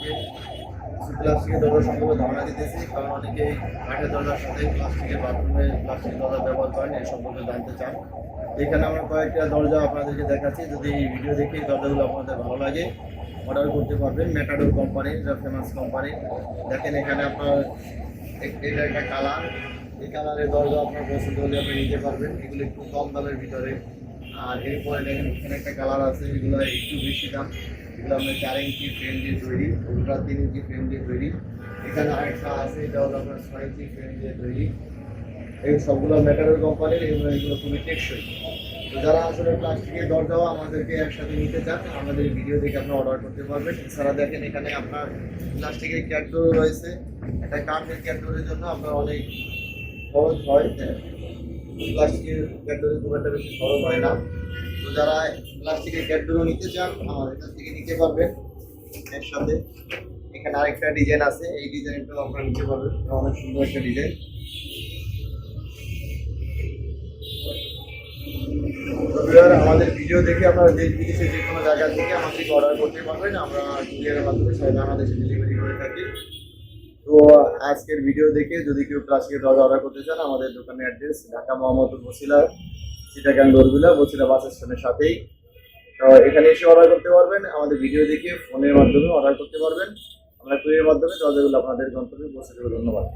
কিছু প্লাস্টিকের দরজা সম্পর্কে ধারণা দিতেছি, কারণ অনেকে কাঠের দরজার সাথে প্লাস্টিকের বাথরুমে প্লাস্টিক দরজা ব্যবহার করেন এই সম্পর্কে জানতে চান। এখানে আমরা কয়েকটা দরজা আপনাদেরকে দেখাচ্ছি, যদি এই ভিডিও দেখে দরজাগুলো আপনাদের ভালো লাগে অর্ডার করতে পারবেন। মেটাডোর কোম্পানি যা ফেমাস কোম্পানি দেখেন এখানে আপনার এটা একটা কালার এই কালারের দরজা আপনার পছন্দ হলে আপনি নিতে পারবেন। এগুলো একটু কম দামের ভিতরে। আর এরপরে দেখেন এখানে একটা কালার আছে, এগুলো একটু বেশি দাম। এগুলো আপনার চার ইঞ্চি ফ্রেম দিয়ে তৈরি ওগুলো তিন ইঞ্চি ফ্রেম দিয়ে তৈরি। এখানে আরেকটা আছে এটা হলো আপনার ছয় ইঞ্চি ফ্রেম দিয়ে তৈরি। এই সবগুলো মেটারের কোম্পানির এগুলো খুবই টেকসই। তো যারা আসলে প্লাস্টিকের দরজাও আমাদেরকে একসাথে নিতে চান, আমাদের ভিডিও দেখে আপনি অর্ডার করতে পারবেন। এছাড়া দেখেন এখানে আপনার প্লাস্টিকের ক্যাটডোর রয়েছে। একটা কাঠের ক্যাটডোরের জন্য আপনার অনেক খরচ হয়। প্লাস্টিকের ক্যাটডোরে খুব একটা বেশি খরচ হয় না। তো যারা প্লাস্টিকের ক্যাটডোরও নিতে চান, আমাদের কাছ থেকে নিতে পারবেন এর সাথে। এখানে আরেকটা ডিজাইন আছে, এই ডিজাইনটাও আপনারা নিতে পারবেন। অনেক সুন্দর একটা ডিজাইন আমাদের ভিডিও দেখে আপনারা দেশ বিদেশে যে কোনো জায়গা থেকে আমাদেরকে অর্ডার করতে পারবেন, আমরা কুরিয়ারের মাধ্যমে সারা বাংলাদেশে ডেলিভারি করে থাকি। তো আজকের ভিডিও দেখে যদি কেউ প্লাস্টিকের দরজা অর্ডার করতে চান, আমাদের দোকানের অ্যাড্রেস ঢাকা মোহাম্মদপুর বসিলা চিটাগাং দৌড়গুলা বসিলা বাস স্ট্যান্ডের সাথেই। এখানে এসে অর্ডার করতে পারবেন, আমাদের ভিডিও দেখে ফোনের মাধ্যমে অর্ডার করতে পারবেন। আমরা টুয়ের মাধ্যমে দরজাগুলো আপনাদের গন্তব্যে পৌঁছে দেবো, ধন্যবাদ।